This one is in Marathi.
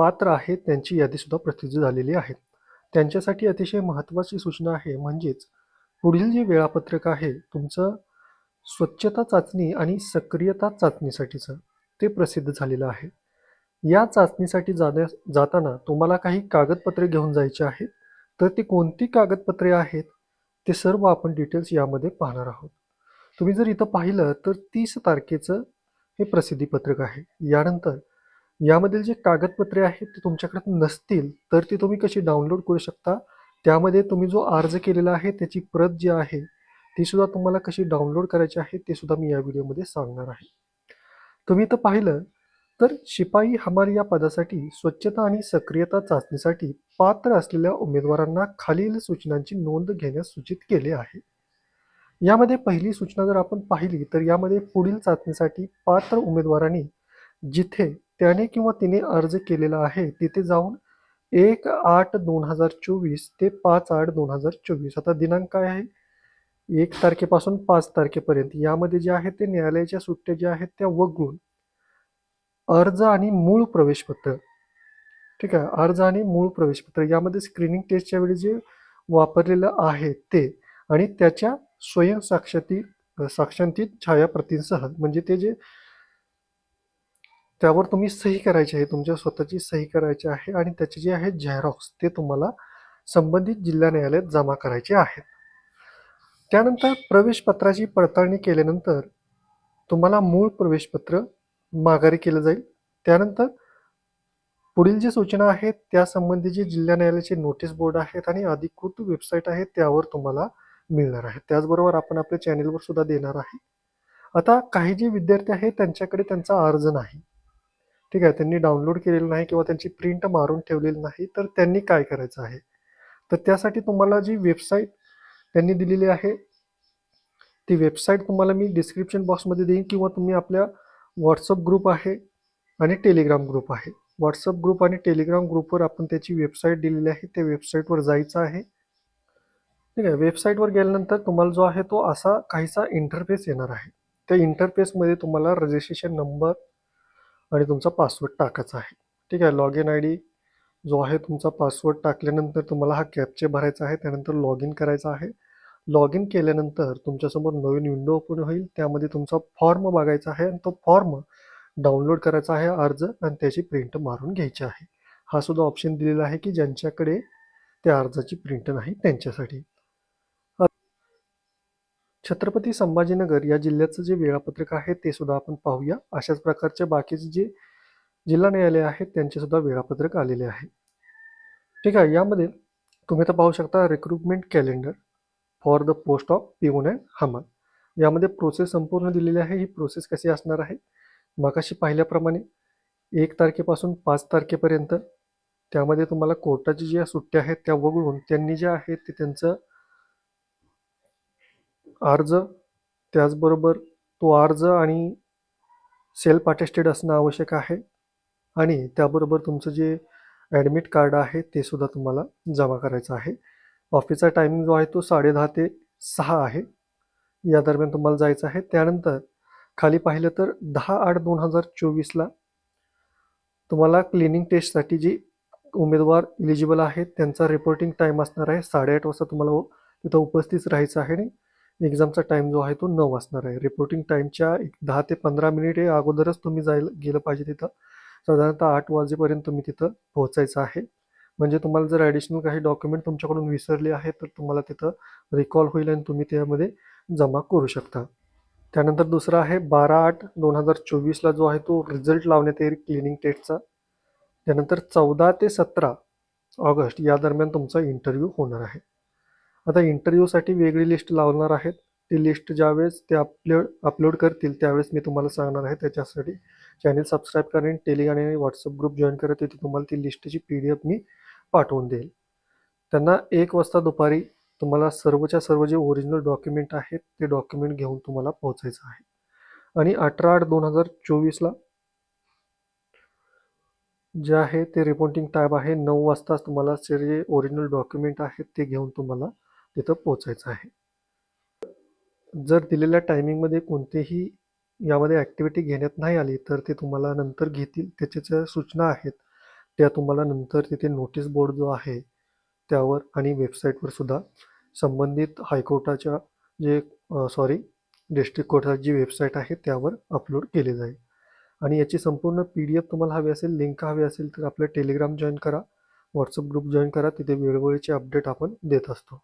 पात्र आहेत त्यांची यादीसुद्धा प्रसिद्ध झालेली आहे त्यांच्यासाठी अतिशय महत्त्वाची सूचना आहे म्हणजेच पुढील जे वेळापत्रक आहे तुमचं स्वच्छता चाचणी आणि सक्रियता चाचणीसाठीचं ते प्रसिद्ध झालेलं आहे. या चाचणीसाठी जाण्या जाताना तुम्हाला काही कागदपत्रे घेऊन जायची आहेत? तर ती कोणती कागदपत्रे आहेत? ते सर्व आपण डिटेल्स यामध्ये पाहणार आहोत. तुम्ही जर इथं पाहिलं तर तीस तारखेचं हे प्रसिद्धीपत्रक आहे. यानंतर यामधील जे कागदपत्रे आहेत ते तुमच्याकडे नसतील तर ती तुम्ही कशी डाउनलोड करू शकता? त्यामध्ये तुम्ही जो अर्ज केलेला आहे त्याची प्रत जी आहे ती सुद्धा तुम्हाला कशी डाउनलोड करायची आहे ते सुद्धा मी या व्हिडिओमध्ये सांगणार आहे. तुम्ही इथं पाहिलं तर शिपाई हमाल या पदासाठी स्वच्छता आणि सक्रियता चाचणीसाठी पात्र असलेल्या उमेदवारांना खालील सूचनांची नोंद घेण्यास सूचित केले आहे. यामध्ये पहिली सूचना जर आपण पाहिली तर यामध्ये पुढील चाचणीसाठी पात्र उमेदवारांनी जिथे त्याने किंवा तिने अर्ज केलेला आहे तिथे जाऊन एक आठ दोन हजार चोवीस ते पाच आठ दोन हजार चोवीस. आता दिनांक काय आहे? एक तारखेपासून पाच तारखेपर्यंत. यामध्ये जे आहे ते न्यायालयाच्या सुट्ट्या ज्या आहेत त्या वगळून अर्ज आणि मूळ प्रवेशपत्र. ठीक आहे? अर्ज आणि मूळ प्रवेशपत्र. यामध्ये स्क्रीनिंग टेस्टच्या वेळी जे वापरलेलं आहे ते आणि त्याच्या स्वयंसाक्षती साक्षांतित छायाप्रतींसह म्हणजे ते जे त्यावर तुम्ही सही करायची आहे तुमच्या स्वतःची सही करायची आहे आणि त्याचे जे आहे झेरॉक्स ते तुम्हाला संबंधित जिल्हा न्यायालयात जमा करायचे आहेत. त्यानंतर प्रवेशपत्राची पडताळणी केल्यानंतर तुम्हाला मूळ प्रवेशपत्र माघारी केलं जाईल. त्यानंतर पुढील जी सूचना आहेत त्यासंबंधी जे जिल्हा न्यायालयाचे नोटीस बोर्ड आहेत आणि अधिकृत वेबसाईट आहे त्यावर तुम्हाला मिळणार आहे. त्याचबरोबर आपण आपल्या चॅनेलवर सुद्धा देणार आहे. आता काही जे विद्यार्थी आहेत त्यांच्याकडे त्यांचा अर्ज नाही. ठीक आहे त्यांनी डाउनलोड केलेलं नाही किंवा त्यांची प्रिंट मारून ठेवलेली नाही तर त्यांनी काय करायचं आहे? तर त्यासाठी तुम्हाला जी वेबसाईट त्यांनी दिलेली आहे ती वेबसाईट तुम्हाला मी डिस्क्रिप्शन बॉक्समध्ये देईन किंवा तुम्ही आपल्या व्हॉट्सअप ग्रुप आहे आणि टेलिग्राम ग्रुप आहे. व्हॉट्सअप ग्रुप आणि टेलिग्राम ग्रुपवर आपण त्याची वेबसाईट दिलेली आहे त्या वेबसाईटवर जायचं आहे. ठीक आहे वेबसाईटवर गेल्यानंतर तुम्हाला जो आहे तो असा काहीसा इंटरफेस येणार आहे. त्या इंटरफेसमध्ये तुम्हाला रजिस्ट्रेशन नंबर आणि तुमचा पासवर्ड टाकायचा आहे. ठीक आहे लॉग इन आय डी जो आहे तुमचा पासवर्ड टाकल्यानंतर तुम्हाला हा कॅपचे भरायचा आहे त्यानंतर लॉग इन करायचा आहे. लॉग इन केल्यानंतर तुमच्यासमोर नवीन विंडो ओपन होईल त्यामध्ये तुमचा फॉर्म बघायचा आहे आणि तो फॉर्म डाउनलोड करायचा आहे अर्ज आणि त्याची प्रिंट मारून घ्यायची आहे. हा सुद्धा ऑप्शन दिलेला आहे की ज्यांच्याकडे त्या अर्जाची प्रिंट नाही त्यांच्यासाठी. छत्रपती संभाजीनगर या जिल्ह्याचं जे वेळापत्रक आहे ते सुद्धा आपण पाहूया. अशाच प्रकारचे बाकीचे जे जिल्हा न्यायालय आहेत त्यांचे सुद्धा वेळापत्रक आलेले आहे. ठीक आहे यामध्ये तुम्ही तर पाहू शकता recruitment calendar for the post of peon and हमाल यामध्ये प्रोसेस संपूर्ण दिलेली आहे. ही प्रोसेस कशी असणार आहे? मगाशी पाहिल्याप्रमाणे एक तारखेपासून पाच तारखेपर्यंत त्यामध्ये तुम्हाला कोर्टाची ज्या सुट्ट्या आहेत त्या वगळून त्यांनी ज्या आहेत ते त्यांचं अर्ज त्याचबरोबर तो अर्ज आणि सेल्फ अटेस्टेड असणं आवश्यक आहे. आणि त्याबरोबर तुमचं जे ॲडमिट कार्ड आहे ते सुद्धा तुम्हाला जमा करायचं आहे. ऑफिसचा टायमिंग जो आहे तो साडेदहा ते सहा आहे. या दरम्यान तुम्हाला जायचं आहे. त्यानंतर खाली पाहिलं तर दहा आठ दोन हजार चोवीसला तुम्हाला क्लिनिंग टेस्टसाठी जी उमेदवार इलिजिबल आहेत त्यांचा रिपोर्टिंग टाईम असणार आहे. साडेआठ वाजता तुम्हाला तिथं उपस्थित राहायचं आहे आणि एक्झामचा टाईम जो आहे तो नऊ असणार आहे. रिपोर्टिंग टाईमच्या एक दहा ते पंधरा मिनिट हे अगोदरच तुम्ही जायला गेलं पाहिजे तिथं. साधारणतः आठ वाजेपर्यंत तुम्ही तिथं पोहोचायचं आहे. म्हणजे तुम्हाला जर ॲडिशनल काही डॉक्युमेंट तुमच्याकडून विसरले आहेत तर तुम्हाला तिथं रिकॉल होईल आणि तुम्ही त्यामध्ये जमा करू शकता. त्यानंतर दुसरा आहे बारा आठ दोन हजार चोवीसला जो आहे तो रिझल्ट लावण्यात येईल क्लिनिंग टेस्टचा त्यानंतर चौदा ते सतरा ऑगस्ट या दरम्यान तुमचा इंटरव्ह्यू होणार आहे. आता इंटरव्ह्यूसाठी वेगळी लिस्ट लावणार आहेत. ती लिस्ट ज्यावेळेस ते अपलोड अपलोड करतील त्यावेळेस मी तुम्हाला सांगणार आहे त्याच्यासाठी. चॅनल सबस्क्राईब करेन टेलिग्राम आणि व्हॉट्सअप ग्रुप जॉईन करा तिथे तुम्हाला ती लिस्टची पी डी एफ मी पाठवून देईल. त्यांना एक वाजता दुपारी तुम्हाला सर्वच्या सर्व जे ओरिजिनल डॉक्युमेंट आहेत ते डॉक्युमेंट घेऊन तुम्हाला पोहोचायचं आहे. आणि अठरा आठ दोन हजार चोवीसला जे आहे ते रिपोर्टिंग टाईप आहे. नऊ वाजताच तुम्हाला जे ओरिजिनल डॉक्युमेंट आहेत ते घेऊन तुम्हाला तिथं पोचायचं आहे. जर दिलेल्या टायमिंगमध्ये कोणतेही यामध्ये ॲक्टिव्हिटी घेण्यात नाही आली तर ते तुम्हाला नंतर घेतील. त्याच्या ज्या सूचना आहेत त्या तुम्हाला नंतर तिथे नोटीस बोर्ड जो आहे त्यावर आणि वेबसाईटवर सुद्धा संबंधित हायकोर्टाच्या जे सॉरी डिस्ट्रिक्ट कोर्टाची जी वेबसाईट आहे त्यावर अपलोड केले जाईल. आणि याची संपूर्ण पी डी एफ तुम्हाला हवी असेल लिंक हवी असेल तर आपलं टेलिग्राम जॉईन करा व्हॉट्सअप ग्रुप जॉईन करा. तिथे वेळोवेळीचे अपडेट आपण देत असतो.